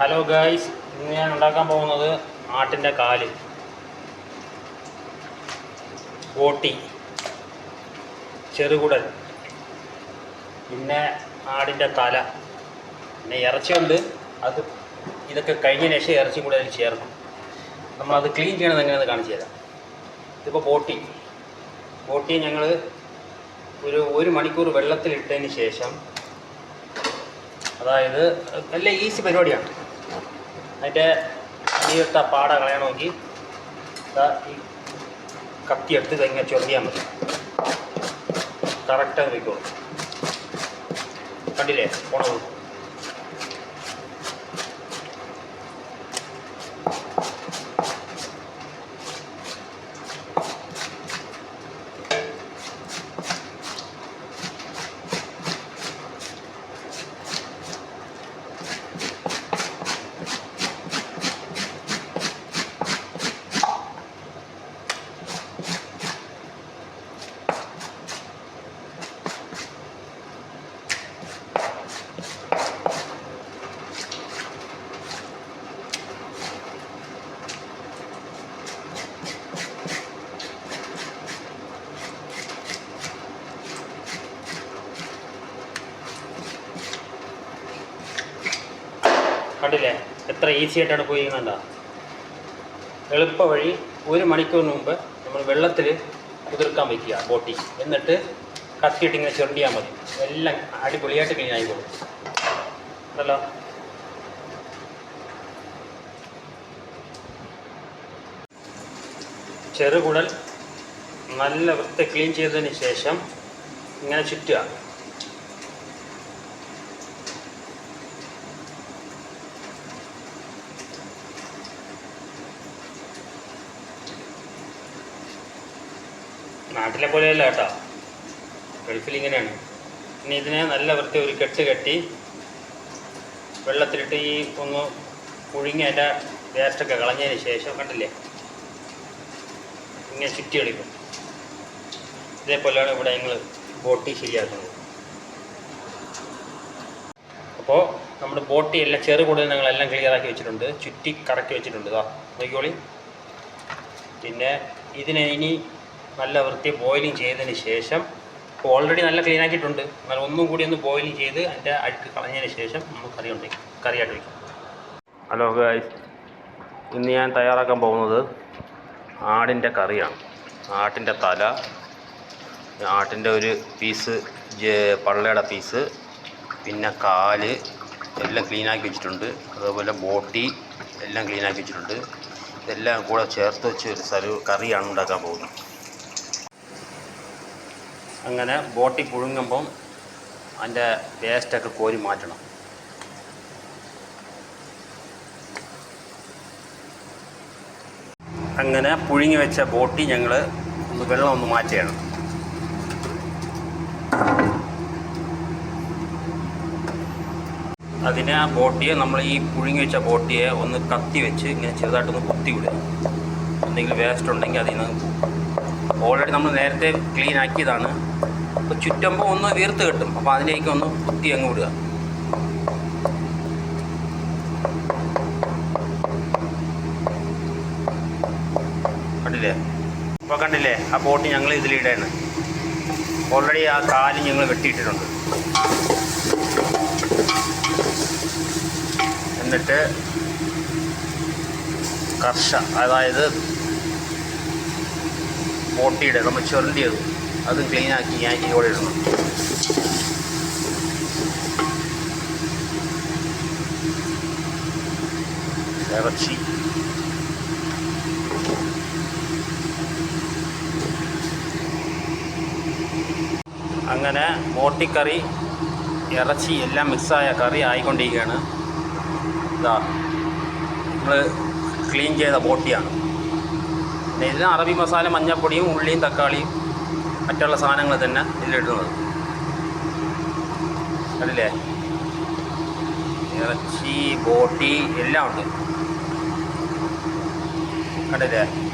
Hello guys ഇന്ന് ഞാൻ ഉണ്ടാക്കാൻ പോകുന്നത് ആട്ടിന്റെ കാൽ. ഓട്ടി. ചെറുകുടൽ. പിന്നെ ആടിന്റെ തല. പിന്നെ ഇറച്ചിയുണ്ട്. അത് ഇതൊക്കെ കഴിഞ്ഞ ശേഷം ഇറച്ചി കൂടെ അതിൽ ചേർക്കും. നമ്മളത് ക്ലീൻ ചെയ്യണത് എങ്ങനെയാണെന്ന് കാണിച്ചു തരാം. ഇതിപ്പോൾ ബോട്ടി ബോട്ടി ഞങ്ങൾ ഒരു ഒരു മണിക്കൂർ വെള്ളത്തിലിട്ടതിന് ശേഷം അതായത് നല്ല ഈസി പരിപാടിയാണ്. അതിന്റെ നീട്ട പാട കളയണമെങ്കിൽ ഈ കത്തി എടുത്ത് കഴിഞ്ഞാൽ ചൊറിയാൻ മതി. കറക്റ്റായി വയ്ക്കോളൂ കണ്ടില്ലേ? പോണത്? കണ്ടില്ലേ? എത്ര ഈസി ആയിട്ടാണ് പോയി കണ്ട എളുപ്പ വഴി ഒരു മണിക്കൂറിന് മുമ്പ് നമ്മൾ വെള്ളത്തിൽ കുതിർക്കാൻ വയ്ക്കുക ബോട്ടി എന്നിട്ട് കത്തിയിട്ട് ഇങ്ങനെ മതി. എല്ലാം അടിപൊളിയായിട്ട് ക്ലീൻ ആയിക്കോളും അതല്ലോ ചെറുകുടൽ നല്ല വൃത്തി ക്ലീൻ ചെയ്തതിന് ശേഷം ഇങ്ങനെ ചുറ്റുക. നാട്ടിലെ പോലെയല്ല കേട്ടോ. ഗൾഫിൽ ഇങ്ങനെയാണ്. ഇനി ഇതിനെ നല്ല വൃത്തി ഒരു കെട്ട് കെട്ടി വെള്ളത്തിലിട്ട് ഈ ഒന്ന് പുഴുങ്ങി അതിന്റെ വേസ്റ്റൊക്കെ കളഞ്ഞതിന് ശേഷം കണ്ടില്ലേ? ഇങ്ങനെ ചുറ്റി കളിക്കും ഇതേപോലെയാണ് ഇവിടെ ഞങ്ങൾ ബോട്ടി ശരിയാക്കുന്നത്. അപ്പോൾ നമ്മുടെ ബോട്ടി എല്ലാം ചെറു കൂടുതൽ ഞങ്ങളെല്ലാം ക്ലിയറാക്കി വെച്ചിട്ടുണ്ട്. ചുറ്റി കറക്കി വെച്ചിട്ടുണ്ട് ഇതാ നോക്കിക്കോളി. പിന്നെ ഇതിനെ ഇനി നല്ല വൃത്തി ബോയിലിംഗ് ചെയ്തതിന് ശേഷം ഇപ്പോൾ ഓൾറെഡി നല്ല ക്ലീൻ ആക്കിയിട്ടുണ്ട്. എന്നാൽ ഒന്നും കൂടി ഒന്ന് ബോയിലിംഗ് ചെയ്ത് അതിന്റെ അഴുക്ക് കളഞ്ഞതിന് ശേഷം നമുക്ക് കറി ഉണ്ട് കറിയായിട്ട് വയ്ക്കും ഹലോ ഗായ്സ് ഇന്ന് ഞാൻ തയ്യാറാക്കാൻ പോകുന്നത് ആടിന്റെ കറിയാണ്. ആട്ടിന്റെ തല ആട്ടിന്റെ ഒരു പീസ് പള്ളയുടെ പീസ് പിന്നെ കാൽ എല്ലാം ക്ലീനാക്കി വെച്ചിട്ടുണ്ട്. അതുപോലെ ബോട്ടി എല്ലാം ക്ലീനാക്കി വെച്ചിട്ടുണ്ട്. ഇതെല്ലാം കൂടെ ചേർത്ത് വെച്ച് ഒരു കറിയാണ് ഉണ്ടാക്കാൻ പോകുന്നത്. അങ്ങനെ ബോട്ടിൽ പുഴുങ്ങുമ്പം അതിന്റെ വേസ്റ്റൊക്കെ കോരി മാറ്റണം. അങ്ങനെ പുഴുങ്ങി വെച്ച ബോട്ടി ഞങ്ങൾ ഒന്ന് വെള്ളം ഒന്ന് മാറ്റുകയാണ് അതിനെ ആ ബോട്ടിയെ നമ്മൾ ഈ പുഴുങ്ങി വെച്ച ബോട്ടിയെ ഒന്ന് കത്തി വെച്ച് ഇങ്ങനെ ചെറുതായിട്ടൊന്ന് കുത്തി വിടുക. എന്തെങ്കിലും വേസ്റ്റ് ഉണ്ടെങ്കിൽ അതിൽ നിന്ന് ഓൾറെഡി നമ്മൾ നേരത്തെ ക്ലീൻ ആക്കിയതാണ്. അപ്പോൾ ചുറ്റുമ്പോൾ ഒന്ന് വീർത്ത് കിട്ടും. അപ്പോൾ അതിലേക്ക് ഒന്ന് കുത്തി അങ്ങ് വിടുക. കണ്ടില്ലേ? ഇപ്പോൾ കണ്ടില്ലേ? ആ ബോട്ട് ഞങ്ങൾ ഇതിലിടയാണ് ഓൾറെഡി ആ കാൽ ഞങ്ങൾ വെട്ടിയിട്ടിട്ടുണ്ട്. എന്നിട്ട് കർഷ അതായത് ബോട്ടിയുടെ നമ്മൾ ചുരണ്ടിയത്. അതും ക്ലീനാക്കി ഞാൻ ഇവിടെ ഇടണം. ഇറച്ചി. അങ്ങനെ മോട്ടിക്കറി ഇറച്ചി എല്ലാം മിക്സായ കറി ആയിക്കൊണ്ടിരിക്കുകയാണ്. ഇതാ നമ്മൾ ക്ലീൻ ചെയ്ത ബോട്ടിയാണ് ഇതിന് അറബി മസാല മഞ്ഞപ്പൊടിയും ഉള്ളിയും തക്കാളിയും മറ്റുള്ള സാധനങ്ങൾ തന്നെ ഇതിലിടുന്നത്. കണ്ടില്ലേ? ഇറച്ചി ബോട്ടി എല്ലാം ഉണ്ട്. കണ്ടില്ലേ?